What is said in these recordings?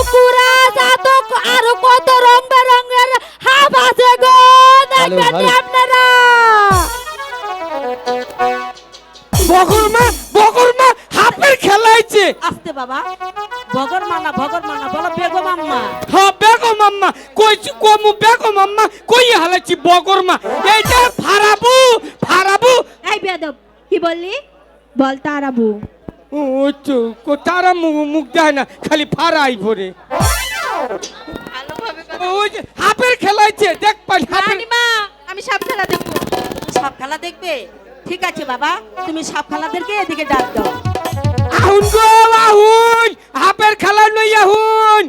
কুকুরা জাতক আর কত রং বেরঙের হাব আছে গো দেখবেন আপনারা। বগরমা বগরমা হাপের খেলাইছে আস্তে বাবা। ভগর মানা ভগর মানা বলো বেগম আম্মা। হ্যাঁ বেগম আম্মা। কইছি কমু বেগম আম্মা কই হালাইছি বগর মা এইটা ফারাবু ফারাবু। এই বেদব কি বললি? বল তারাবু। ওই তো তারা মুখ মুখ দেয় না খালি ফারাই ভরে। ওই যে হাফের খেলাইছে দেখ পাই হাফের রানীমা আমি সাপ খেলা দেখব। সাপ খেলা দেখবে? ঠিক আছে বাবা তুমি সাপ খেলাদেরকে এদিকে ডাক দাও। আহুন গো আহুন! হাফের খেলা নই আহুন!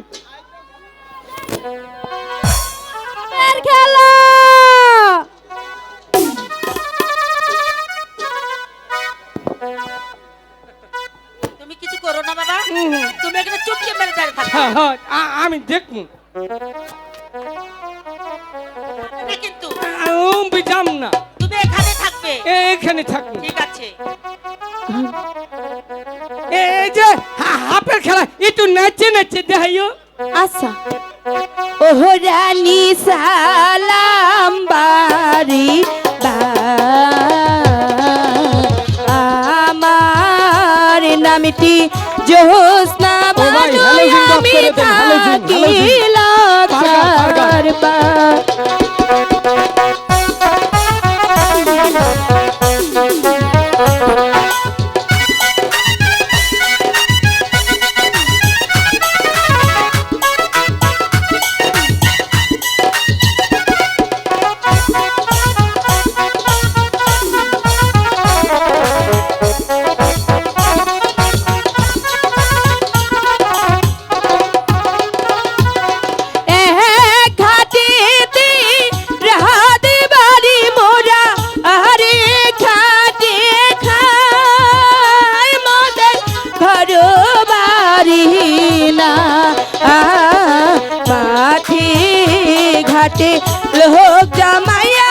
খেলা তুমি কিছু করো না বাবা। তুমি এখানে চুপকে মেরে দাঁড়িয়ে থাকো। হ্যাঁ হ্যাঁ আমি দেখমু কিন্তু আমি বিজাম না। তুমি এখানে থাকবে। এখানে থাকব। ঠিক আছে। এই যে হা- হাফের খেলা একটু নাচে নাচে দেখাইও। আচ্ছা। ওহ রানী সালাম বাড়ি বা নামটি জোসনা ও আমি হ্যালো জিন বাপ ঘর বাড়ি না মাঠে ঘাটে লোক জামাইয়া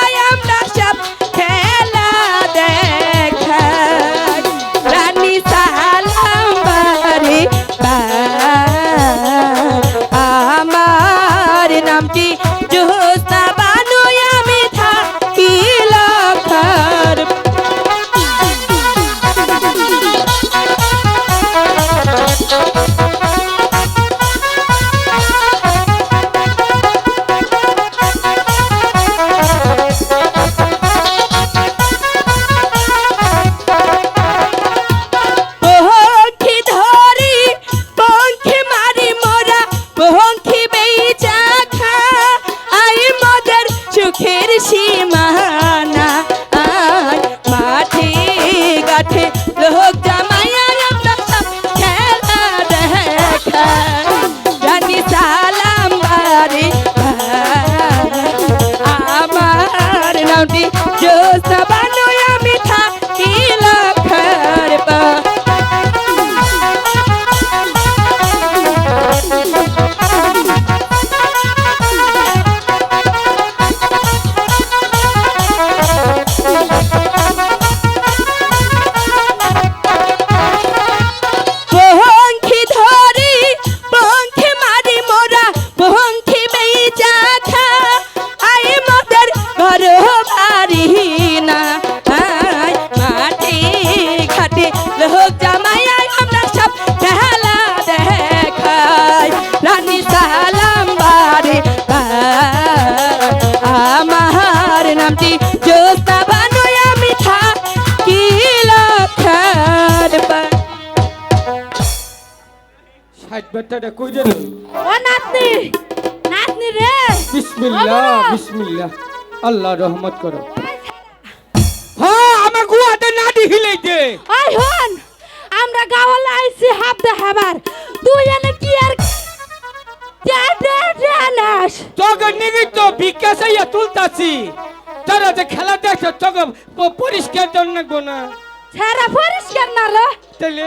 আমার বাচ্চাটা কই যেন ও নাতনি নাতনি রে। বিসমিল্লাহ বিসমিল্লাহ। আল্লাহ রহমত করো। হ্যাঁ আমার গুয়াতে নাডি হিলাইছে। ওই হন আমরা গাওয়ালে আইছি হাফ দেখাবার তুই এনে কি আর জানাস তোকে নিবি তো তুলতাছি। তারা যে খেলা দেখছ তোকে পরিষ্কার জন্য না। সারা পরিষ্কার না রে। তাহলে